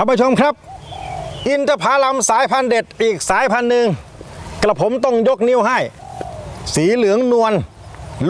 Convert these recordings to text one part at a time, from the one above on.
ท่านผู้ชมครับ อินทผลัมสายพันธุ์เด็ดอีกสายพันธุ์หนึ่งกระผมต้องยกนิ้วให้ สีเหลืองนวล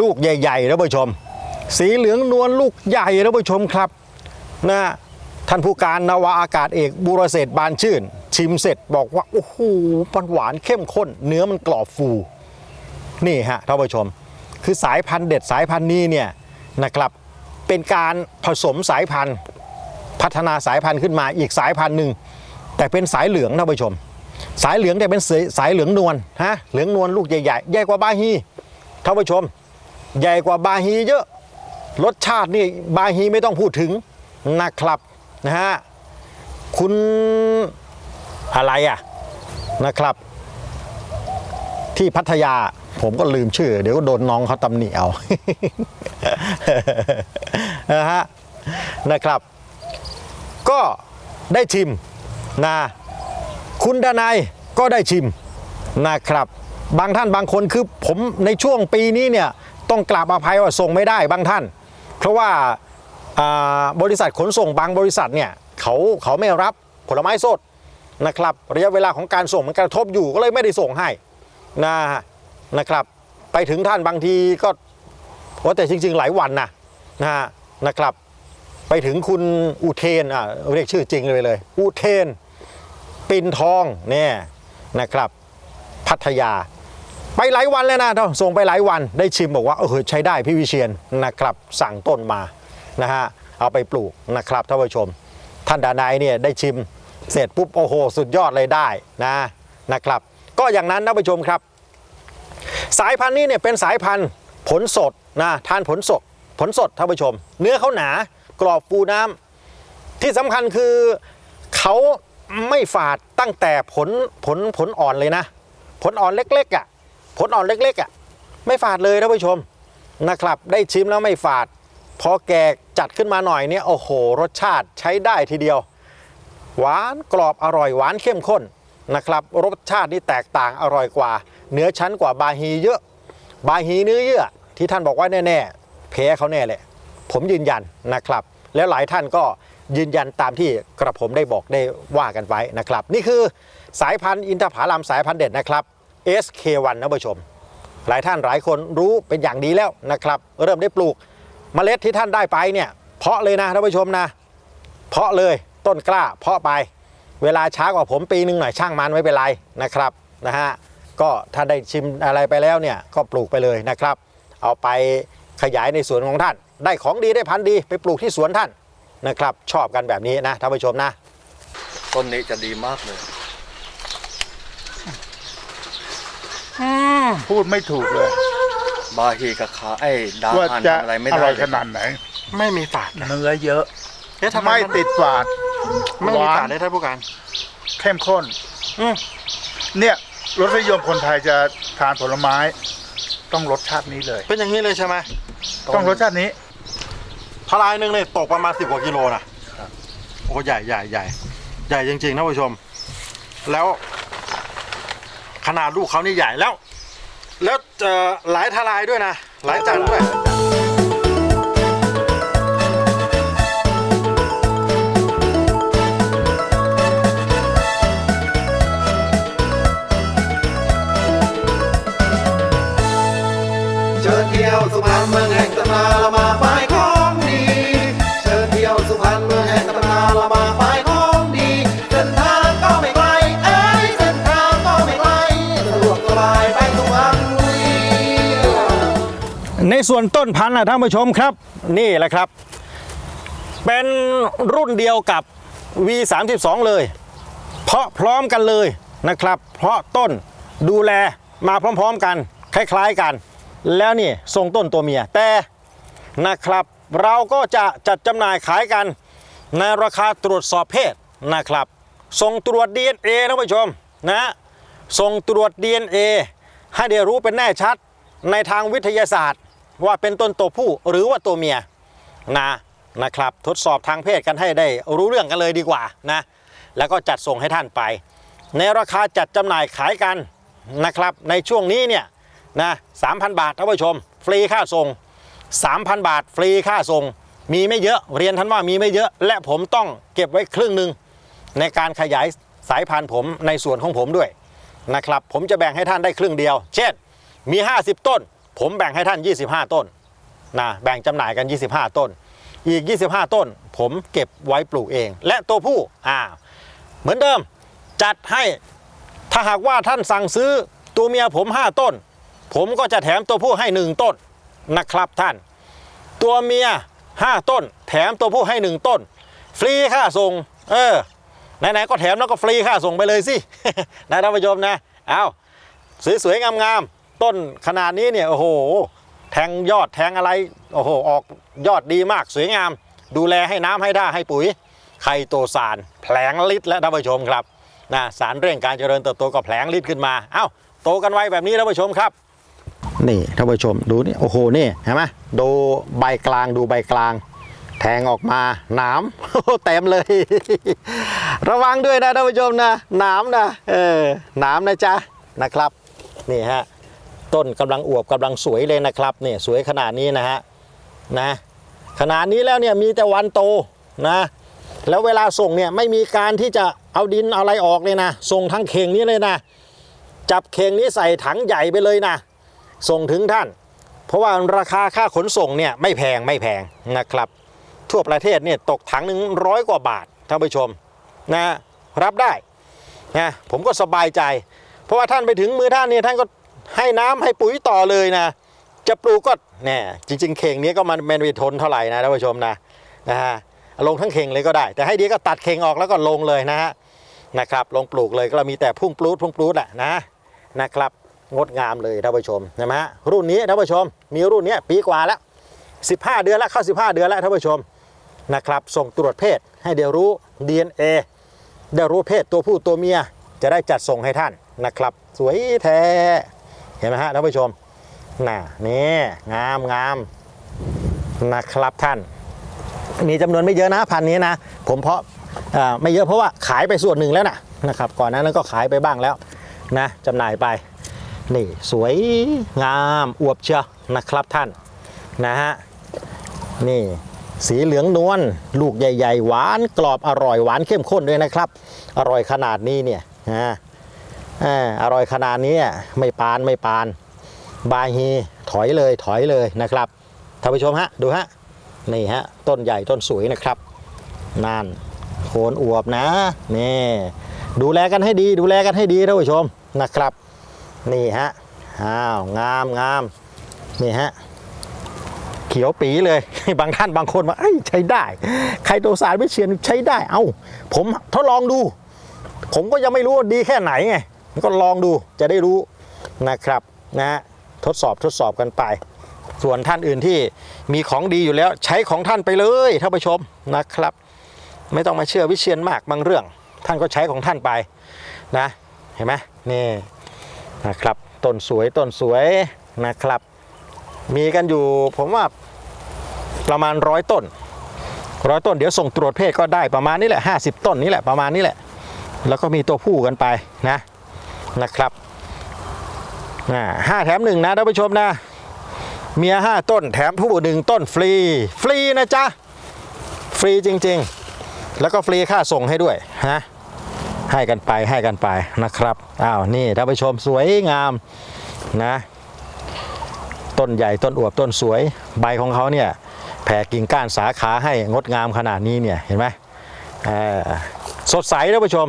ลูกใหญ่ๆท่านผู้ชม สีเหลืองนวลลูกใหญ่ท่านผู้ชมครับนะท่านผู้การนาวาอากาศเอกบุรเศรษบานชื่น ชิมเสร็จบอกว่าโอ้โหมันหวานเข้มข้น เนื้อมันกรอบฟูนี่ฮะท่านผู้ชม คือสายพันธุ์เด็ดสายพันธุ์นี้เนี่ยนะครับเป็นการผสมสายพันธุ์ พัฒนาสายพันธุ์ขึ้นมาอีกสายพันธุ์หนึ่งแต่เป็นสายเหลืองท่านผู้ชม สายเหลืองแต่เป็นสายสายเหลืองนวลฮะเหลืองนวลลูกใหญ่ๆใหญ่กว่าบาฮีท่านผู้ชม ใหญ่กว่าบาฮีเยอะรสชาตินี่บาฮีไม่ต้องพูดถึงนะครับนะฮะคุณอะไรอะนะครับ ที่พัทยาผมก็ลืมชื่อ เดี๋ยวก็โดนน้องเขาตำหนิเอานะฮะนะครับ ก็ได้ชิมนะคุณดนายก็ได้ชิมนะครับ บางท่านบางคนคือผมในช่วงปีนี้เนี่ยต้องกราบอภัยว่าส่งไม่ได้บางท่าน เพราะว่าาบริษัทขนส่งบางบริษัทเนี่ยเขาเขาไม่รับผลไม้สดนะครับ ระยะเวลาของการส่งมันกระทบอยู่ก็เลยไม่ได้ส่งให้นะนะครับ ไปถึงท่านบางทีก็ว่าแต่จริง ๆ หลายวันนะนะนะครับ ไปถึงคุณอุเทนอะเรียกชื่อจริงเลยเลย อุเทน ปินทองเนี่ยนะครับ พัทยา ไปหลายวันแล้วนะส่งไปหลายวันได้ชิมบอกว่าเออใช้ได้พี่วิเชียนนะครับ สั่งต้นมานะฮะเอาไปปลูกนะครับท่านผู้ชม ท่านดานายเนี่ยได้ชิมเสร็จปุ๊บโอ้โห สุดยอดเลยได้นะนะครับ ก็อย่างนั้นท่านผู้ชมครับ สายพันธุ์นี้เนี่ยเป็นสายพันธุ์ผลสดนะทานผลสดผลสดท่านผู้ชม เนื้อเขาหนา กรอบฟูน้ำที่สำคัญคือเขาไม่ฝาดตั้งแต่ผลผลผลอ่อนเลยนะ ผลอ่อนเล็กๆอะผลอ่อนเล็กๆอะไม่ฝาดเลยท่านผู้ชมนะครับ ได้ชิมแล้วไม่ฝาด พอแกจัดขึ้นมาหน่อยเนี่ยโอ้โห รสชาติใช้ได้ทีเดียว หวานกรอบอร่อยหวานเข้มข้นนะครับ รสชาตินี่แตกต่างอร่อยกว่า เนื้อชั้นกว่าบาฮีเยอะ บาฮีเนื้อเยื่อที่ท่านบอกว่าแน่ๆแพ้เขาแน่แหละ ผมยืนยันนะครับ แล้วหลายท่านก็ยืนยันตามที่กระผมได้บอกได้ว่ากันไว้นะครับ นี่คือสายพันธุ์อินทผลัมสายพันธุ์เด็ดนะครับ SK1 นะผู้ชม หลายท่านหลายคนรู้เป็นอย่างดีแล้วนะครับ เริ่มได้ปลูกเมล็ดที่ท่านได้ไปเนี่ยเพาะเลยนะท่านผู้ชมนะ เพาะเลยต้นกล้า เพาะไปเวลาช้ากว่าผมปีหนึ่งหน่อยช่างมันไม่เป็นไรนะครับนะฮะก็ถ้านได้ชิมอะไรไปแล้วเนี่ยก็ปลูกไปเลยนะครับ เอาไปขยายในสวนของท่าน ได้ของดีได้พันธุ์ดีไปปลูกที่สวนท่านนะครับ ชอบกันแบบนี้นะท่านผู้ชมนะ ต้นนี้จะดีมากเลย พูดไม่ถูกเลย บาฮีกับขาไอ้ดาว่าอันจะทำอะไรไม่อได้ร่อยเลยขนาดไหน ไม่มีฝาดนะเนื้อเยอะ เอ๊ะทำไมไม่มันติดฝาดไม่มีหวาฝานดเลยท่านผู้การ เข้มข้นอืม เนี่ยรสนิยมคนไทยจะทานผลไม้ ต้องรสชาตินี้เลย เป็นอย่างนี้เลยใช่ไหมต้องรสชาตินี้ ทลายหนึ่งเนี่ยตกประมาณสิบกว่ากิโลนะโอ้ใหญ่ใหญ่ใหญ่ใหญ่จริงๆท่านผู้ชม แล้ว ขนาดลูกเขานี่ใหญ่แล้ว แล้วหลายทลายด้วยนะ หลายจันด้วยเชิญเที่ยวสุพรรณเมืองแห่งตำนานเรามา ส่วนต้นพันธุ์นะท่านผู้ชมครับ นี่แหละครับ เป็นรุ่นเดียวกับ V32 เลย เพาะพร้อมกันเลยนะครับ เพราะต้นดูแลมาพร้อมๆกัน คล้ายๆกัน แล้วนี่ทรงต้นตัวเมีย แต่นะครับ เราก็จะจัดจำหน่ายขายกัน ในราคาตรวจสอบเพศนะครับ ส่งตรวจ DNA ท่านผู้ชมนะส่งตรวจ DNA ให้ได้รู้เป็นแน่ชัดในทางวิทยาศาสตร์ ว่าเป็นต้นตัวผู้หรือว่าตัวเมียนะนะครับ ทดสอบทางเพศกันให้ได้รู้เรื่องกันเลยดีกว่านะแล้วก็จัดส่งให้ท่านไป ในราคาจัดจำหน่ายขายกันนะครับ ในช่วงนี้เนี่ยนะ3,000บาทท่านผู้ชม ฟรีค่าส่ง 3,000 บาท ฟรีค่าส่ง มีไม่เยอะเรียนท่านว่ามีไม่เยอะและผมต้องเก็บไว้ครึ่งหนึ่งในการขยายสายพันธุ์ผมในส่วนของผมด้วยนะครับ ผมจะแบ่งให้ท่านได้ครึ่งเดียว เช่นมี 50 ต้น ผมแบ่งให้ท่าน 25 ต้นนะแบ่งจำหน่ายกัน 25 ต้น อีก 25 ต้น ผมเก็บไว้ปลูกเอง และตัวผู้อ่าเหมือนเดิมจัดให้ถ้าหากว่าท่านสั่งซื้อตัวเมียผม 5 ต้น ผมก็จะแถมตัวผู้ให้ 1 ต้นนะครับท่าน ตัวเมีย 5 ต้น แถมตัวผู้ให้ 1 ต้น ฟรีค่าส่งเออไหนๆก็แถมแล้วก็ฟรีค่าส่งไปเลยสินะท่านผู้ชมนะเอาสวยๆงามๆ ต้นขนาดนี้เนี่ยโอ้โห แทงยอดแทงอะไรโอ้โหออกยอดดีมากสวยงาม ดูแลให้น้ำให้ท่าให้ปุ๋ย ไข่โตสารแผลงฤทธิ์และท่านผู้ชมครับนะสารเร่งการเจริญเติบโตก็แผลงฤทธิ์ขึ้นมาเอ้าโตกันไวแบบนี้ท่านผู้ชมครับนี่ท่านผู้ชมดูนี่โอ้โหนี่เห็นไหมดูใบกลางดูใบกลาง แทงออกมาหนามเต็มเลย ระวังด้วยนะท่านผู้ชมนะหนามนะเออหนามนะจ๊ะนะครับ นี่ฮะ ต้นกำลังอวบกำลังสวยเลยนะครับเนี่ยสวยขนาดนี้นะฮะนะขนาดนี้แล้วเนี่ยมีแต่วันโตนะแล้วเวลาส่งเนี่ยไม่มีการที่จะเอาดินเอาอะไรออกเลยนะส่งทั้งเข่งนี้เลยนะ จับเข่งนี้ใส่ถังใหญ่ไปเลยนะ ส่งถึงท่าน เพราะว่าราคาค่าขนส่งเนี่ยไม่แพงไม่แพงนะครับ ทั่วประเทศเนี่ยตกถังหนึ่งร้อยกว่าบาทท่านผู้ชมนะรับได้นะผมก็สบายใจ เพราะว่าท่านไปถึงมือท่านเนี่ยท่านก็ ให้น้ำให้ปุ๋ยต่อเลยนะ จะปลูกก็เนี่ยจริง ๆ เข่งนี้ก็มันไม่ทนเท่าไหร่นะท่านผู้ชมนะนะฮะลงทั้งเข่งเลยก็ได้ แต่ให้ดีก็ตัดเข่งออกแล้วก็ลงเลยนะฮะนะครับ ลงปลูกเลยก็มีแต่พุ่งปลูดพุ่งปลูดแหละนะนะครับ งดงามเลยท่านผู้ชมนะฮะรุ่นนี้ท่านผู้ชม มีรุ่นเนี้ยปีกว่าแล้ว 15 เดือนแล้วเข้า 15 เดือนแล้วท่านผู้ชมนะครับ ส่งตรวจเพศให้เดี๋ยวรู้ DNA ได้รู้เพศตัวผู้ตัวเมียจะได้จัดส่งให้ท่านนะครับ สวยแท้ เห็นไหมฮะท่านผู้ชมน่ะนี่งามงามนะครับท่าน มีจำนวนไม่เยอะนะพันนี้นะ ผมเพาะาไม่เยอะเพราะว่าขายไปส่วนหนึ่งแล้วนะนะครับก่อนหน้านั้นก็ขายไปบ้างแล้วนะจำหน่ายไปนี่สวยงามอวบเชียวนะครับท่านนะฮะนี่สีเหลืองนวลลูกใหญ่ ๆ หวานกรอบอร่อยหวานเข้มข้นด้วยนะครับ อร่อยขนาดนี้เนี่ยอ่า ออร่อยขนาดนี้ไม่ปานไม่ปาน บายฮีถอยเลยถอยเลยนะครับท่านผู้ชมฮะดูฮะนี่ฮะต้นใหญ่ต้นสวยนะครับนั่นโคนอวบนะนี่ดูแลกันให้ดี ดูแลกันให้ดีท่านผู้ชมนะครับ นี่ฮะอ้าวงามงามนี่ฮะเขียวปีเลยบางท่านบางคนว่าเอ้ยใช้ได้ไคโตซานวิเชียนใช้ได้ เอ้าผมทดลองดู ผมก็ยังไม่รู้ว่าดีแค่ไหนไง ก็ลองดูจะได้รู้นะครับนะฮะทดสอบทดสอบกันไป ส่วนท่านอื่นที่มีของดีอยู่แล้วใช้ของท่านไปเลยท่านผู้ชมนะครับ ไม่ต้องมาเชื่อวิเชียนมากบางเรื่อง ท่านก็ใช้ของท่านไปนะเห็นไหมนี่นะครับต้นสวยต้นสวยนะครับ มีกันอยู่ผมว่าประมาณร้อยต้นร้อยต้นเดี๋ยวส่งตรวจเพศก็ได้ประมาณนี้แหละ 50 ต้นนี้แหละประมาณนี้แหละ แล้วก็มีตัวผู้กันไปนะ นะครับอ่าห้าแถมหนึ่งนะท่านผู้ชมนะ เมียห้าต้นแถมผู้หนึ่งต้นฟรี ฟรีนะจ๊ะ ฟรีจริงๆ แล้วก็ฟรีค่าส่งให้ด้วยนะให้กันไปให้กันไปนะครับอ้าวนี่ท่านผู้ชมสวยงามนะต้นใหญ่ต้นอวบต้นสวยใบของเขาเนี่ยแผ่กิ่งก้านสาขาให้งดงามขนาดนี้เนี่ยเห็นไหมสดใสท่านผู้ชม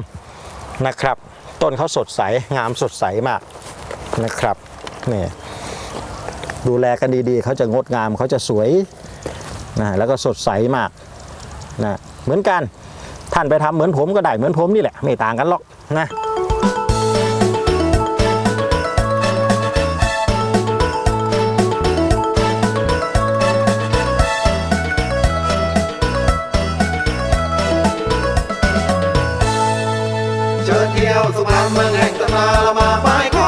นะครับ ต้นเขาสดใสงามสดใสมากนะครับนี่ดูแลกันดีๆเขาจะงดงามเขาจะสวยนะแล้วก็สดใสมากนะเหมือนกันท่านไปทำเหมือนผมก็ได้เหมือนผมนี่แหละ ไม่ต่างกันหรอกนะ สุพรรณเมืองแห่งตำนานเรามาฝ่า